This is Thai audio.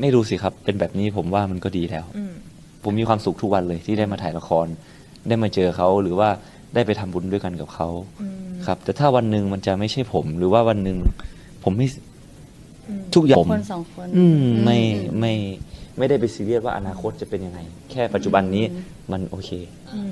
ไม่รู้สิครับ เป็นแบบนี้ผมว่ามันก็ดีแล้ว อืม ผมมีความสุขทุกวันเลยที่ได้มาถ่ายละคร ได้มาเจอเขาหรือว่าได้ไปทำบุญด้วยกันกับเขาอืม ครับ แต่ถ้าวันหนึ่งมันจะไม่ใช่ผม หรือว่าวันหนึ่งผมไม่อืมทุกอย่างผม คนสองคน อืมไม่ไม่ไม่ได้ไปซีเรียสว่าอนาคตจะเป็นยังไง แค่ปัจจุบันนี้มันโอเค อืม